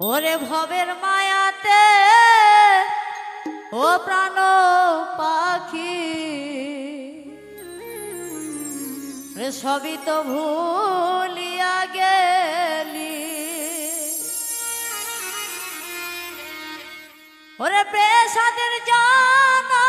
ওরে ভবের মায়াতে ও প্রাণ পাখি। রে সবই তো ভুলিয়া গেলি। ওরে পেশাদের জানা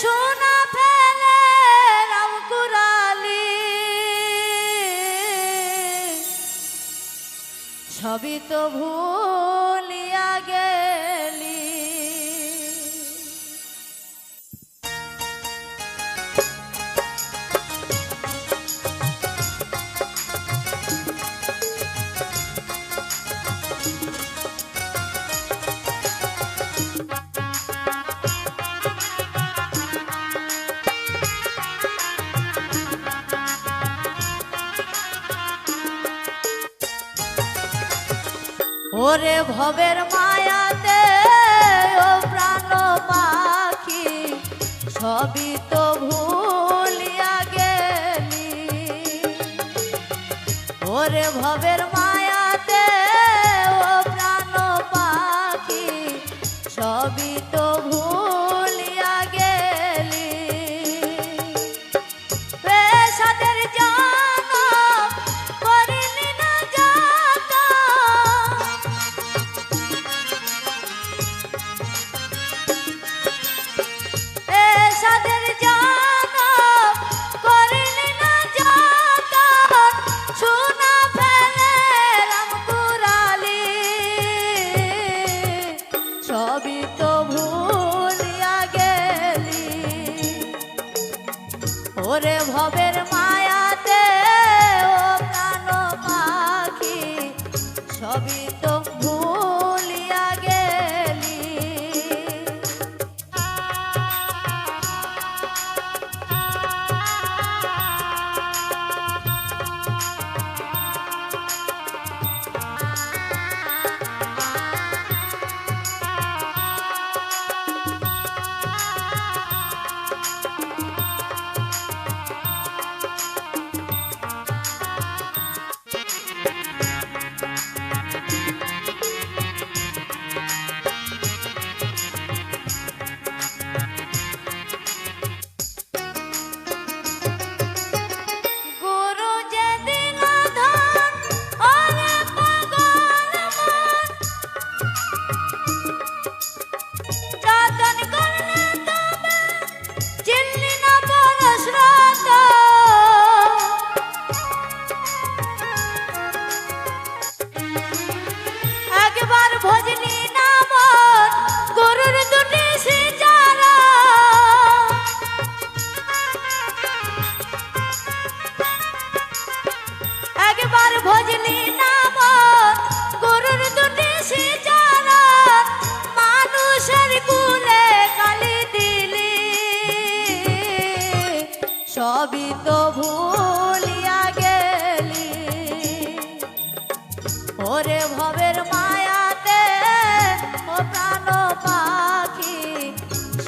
সোনা ফেলে রামকুরালি সবই তো ভুল। ওরে ভবের মায়াতে ও প্রাণ পাখি সবই তো ভুলিয়া গেলি। ওরে ভবের মা ওরে ভবে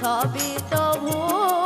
সবই তো ভুল